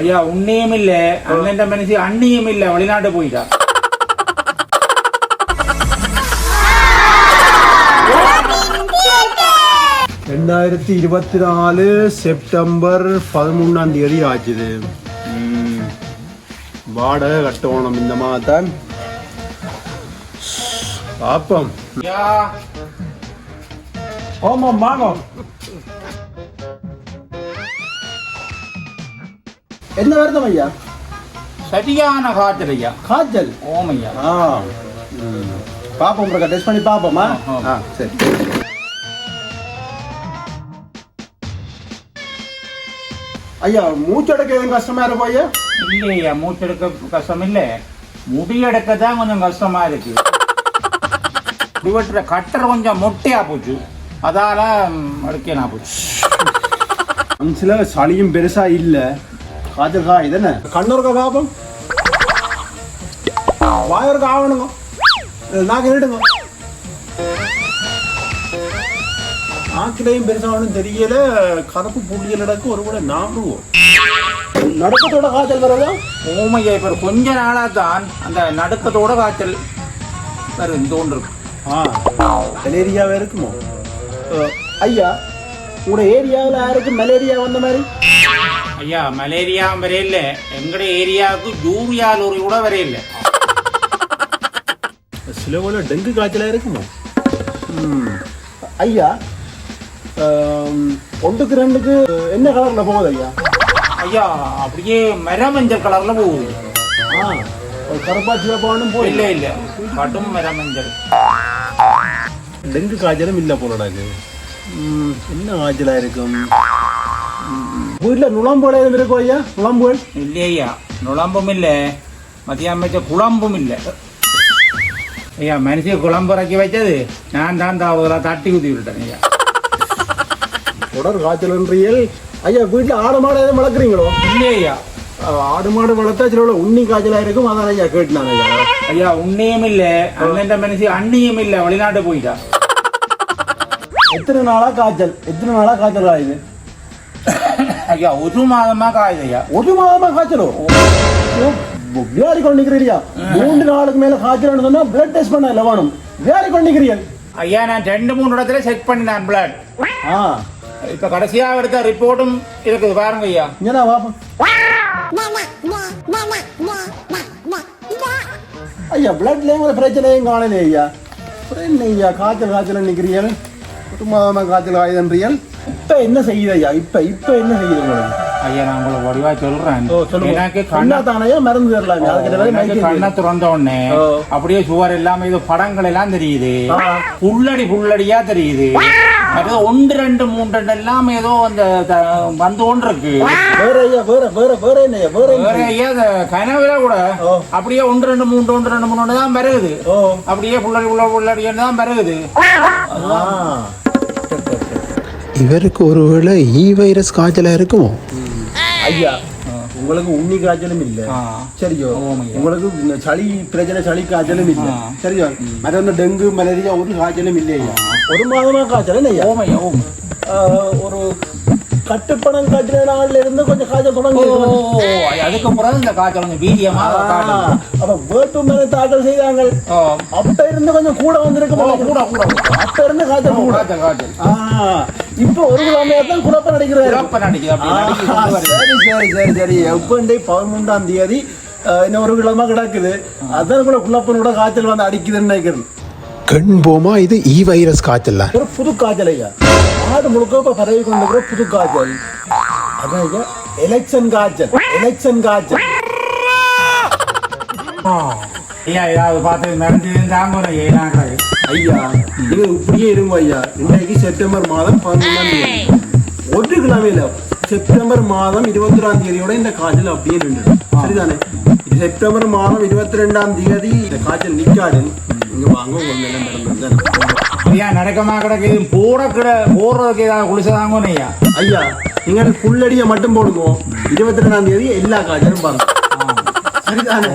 ஐயா உன்னையும் இல்ல அண்ணன் மனசு அண்ணியும் இல்ல வெளிநாட்டு போயிட்டா? ரெண்டாயிரத்தி இருபத்தி நாலு செப்டம்பர் பதிமூணாம் தேதி ஆச்சுது. வாடகை கட்டணும் இந்த மாதம். பாப்போம். ஆமாம் வாங்க என்ன வருத்தம் ஐயா சரியான காய்ச்சல் ஐயா. காய்ச்சல் ஓமையா ஆ. ம். பாப்போம் பிரகா டெஸ்ட் பண்ணி பாப்போமா? ஆ, சரி. ஐயா மூச்சடைக்க எதுவும் கஷ்டமா இருக்கும் ஐயா இல்லையா மூச்செடுக்க கஷ்டம் இல்ல. முடியெடுக்க தான் கொஞ்சம் கஷ்டமா இருக்கு. இவற்ற கட்டர் கொஞ்சம் மொட்டையா போச்சு. அதால அடுக்கேனா போச்சு. மனசுல சளியும் பெருசா இல்ல. காய்ச்சல் காய் தானே கண்ணூருக்கா பாப்போம் வாயூருக்கு ஆகணுங்க நாக்கு நீடுங்க நாக்கிலையும் பெருசா ஒன்றும் தெரியல கருப்பு புள்ளியல் நடக்கு ஒரு கூட நாம்புவோம் நடுக்கத்தோட காய்ச்சல் வருதா ஓமையா இப்ப கொஞ்ச நாளா தான் அந்த நடுக்கத்தோட காய்ச்சல் வருது தோன்றிருக்கு ஆ மலேரியாவே இருக்குமோ ஐயா உங்களோட ஏரியாவில் யாருக்கு மலேரியா வந்த மாதிரி ஐயா மலேரியா வரையில எங்கட ஏரியாவுக்கு யூரியா லோரி கூட வரையில சில போல டெங்கு காய்ச்சலா இருக்குமோ. ஐயா ஒன்றுக்கு ரெண்டுக்கு என்ன கலர்ல போகுது ஐயா? ஐயா அப்படியே மரமஞ்சள் கலர்ல போகுது. ஆ கருப்பா சிவப்பானும் போய் இல்ல இல்ல. கடும் மரமஞ்சள் டெங்கு காய்ச்சலும் இல்லை போலடாக்கு என்ன காய்ச்சலா இருக்கும்? வீட்டில் நுழம்போல எதுவும் இருக்கும் ஐயா நுழம்புகள் இல்லையா நுழம்பும் இல்ல மதியம் வச்ச குழம்பும் இல்ல ஐயா மனுஷிய குழம்பு இறக்கி வச்சது நான் தான் தாவதெல்லாம் தட்டி குத்தி விட்டேன் ஐயா தொடர் காய்ச்சல்ன்றீர்கள் ஐயா வீட்டில் ஆடு மாடு எதுவும் வளர்க்குறீங்களோ இல்லையா அஹ், ஆடு மாடு வளர்த்தா சில உண்ணி காய்ச்சலா இருக்கும் அதான் ஐயா கேட்டுனாங்க ஐயா ஐயா உன்னையும் இல்ல அண்ணன் மனுஷி அண்ணியும் இல்ல வெளிநாட்டு போயிட்டா எத்தனை நாளா காய்ச்சல் எத்தனை நாளா காய்ச்சல் ஆகுது ஐயா ஒரு மாதமா காயுது ஐயா ஒரு மாதமா காய்ச்சலோ ஓ, வியாதி கொண்டிருக்கிறியா மூன்று நாளுக்கு மேல காய்ச்சல் சொன்னா பிளட் டெஸ்ட் பண்ண இல்ல வேணும் வியாதி கொண்டிருக்கிறீர்கள் ஐயா நான் ரெண்டு மூணு இடத்துல செக் பண்ணினேன் பிளட் ஆ இப்ப கடைசியா எடுத்த ரிப்போர்ட்டும் இருக்குது பாருங்க ஐயா இங்கனா பாப்போம் ஐயா பிளட்லயும் ஒரு பிரச்சனையும் காணல ஐயா என்ன ஐயா காய்ச்சல் காய்ச்சல் நிக்கிறீர்கள் ஒரு மாதமா காய்ச்சல் ஆயுதன்றீர்கள் இப்ப என்ன செய்யுது ஐயா? இப்ப இப்ப என்ன செய்யுது உங்களுக்கு? ஐயா நான் உங்களுக்கு வடிவா சொல்றேன். ஓ சொல்லுங்க. எனக்கு கண்ணா தானையா மருந்து தரலாமே அதுக்கு கண்ணை திறந்த உடனே ஓ. அப்படியே சுவர் எல்லாமே இது படங்கள் எல்லாம் தெரியுது. ஆ. புள்ளடி புள்ளடியா தெரியுது. அது ஒன்று ரெண்டு மூன்று ரெண்டு எல்லாம் ஏதோ அந்த த- வந்து ஒன்று இருக்கு வேற ஐயா வேற வேற வேற என்ன ஐயா? வேற என்ன வேற ஐயா? இந்த கனவுல கூட. ஓ. அப்படியே ஒன்று ரெண்டு மூன்று ஒன்று ரெண்டு மூணு தான் வருகுது ஓ. அப்படியே புள்ளடி புள்ள புள்ளடின்னு தான் ஆ. இவருக்கு ஒருவேளை ஈ வைரஸ் காய்ச்சலா இருக்குமோ? ஐயா உங்களுக்கு உண்ணி காய்ச்சலும் இல்ல. சரியோ. உங்களுக்கு சளி பிரச்சனை சளி காய்ச்சலும் இல்ல. சரியோ? மற்ற இந்த டெங்கு மலேரியா ஒரு காய்ச்சலும் இல்லையா? ஒரு மாதமா காய்ச்சல் ஐயா ஓமையா ஓம். ஒரு கட்டுப்பணம் கட்டுற நாள்ல இருந்து கொஞ்சம் காய்ச்சல் தொடங்கி ஓ, ஓ, அதுக்கு பிறகு இந்த காய்ச்சல். அப்ப வேட்பு மேல தாக்கல் செய்தாங்க அப்ப இருந்து கொஞ்சம் கூட வந்திருக்கு கூட கூட. அப்ப இருந்து காய்ச்சல் கூட. காய்ச்சல் காய்ச்சல். ஆ, இப்ப ஒரு கிழமையா தான் குழப்பம் நடிக்கிறாரு வருது. சரி சரி சரி சரி. எப்பண்டே பதிமூன்றாம் தேதி இன்னும் ஒரு கிழமை கிடக்குது. அதான் கூட குழப்பனோட காய்ச்சல் வந்து அடிக்குதுன்னு நினைக்கிறேன். கண் போமா இது ஈ வைரஸ் காய்ச்சல்? ஒரு புது காய்ச்சல் ஐயா. நாடு முழுக்க இப்ப பரவி கொண்டிருக்கிற புது காய்ச்சல் அதான் எலெக்ஷன் காய்ச்சல் எலெக்ஷன் காய்ச்சல் ஐயா ஏதாவது பார்த்து நடந்து இருந்தாங்க ஒரு ஏழாங்கிறது ஐயா நீங்க இப்படியே இருங்க ஐயா இன்றைக்கு செப்டம்பர் மாதம் பதினொன்றாம் தேதி ஒரு கிழமையில செப்டம்பர் மாதம் இருபத்தி ஒன்றாம் தேதியோட இந்த காய்ச்சல் அப்படியே நின்று சரிதானே இது செப்டம்பர் மாதம் இருபத்தி ரெண்டாம் தேதி இந்த காய்ச்சல் நிக்காது இங்க வாங்க உங்க நிலை நடந்தது ஐயா நடக்கமா கிடக்குது போட கிட போடுறதுக்கு ஏதாவது குளிச்சதாங்க ஐயா ஐயா நீங்க புல்லடியை மட்டும் போடுங்க. இருபத்தி ரெண்டாம் தேதி எல்லா காய்ச்சலும் பாருங்க. சரிதானே?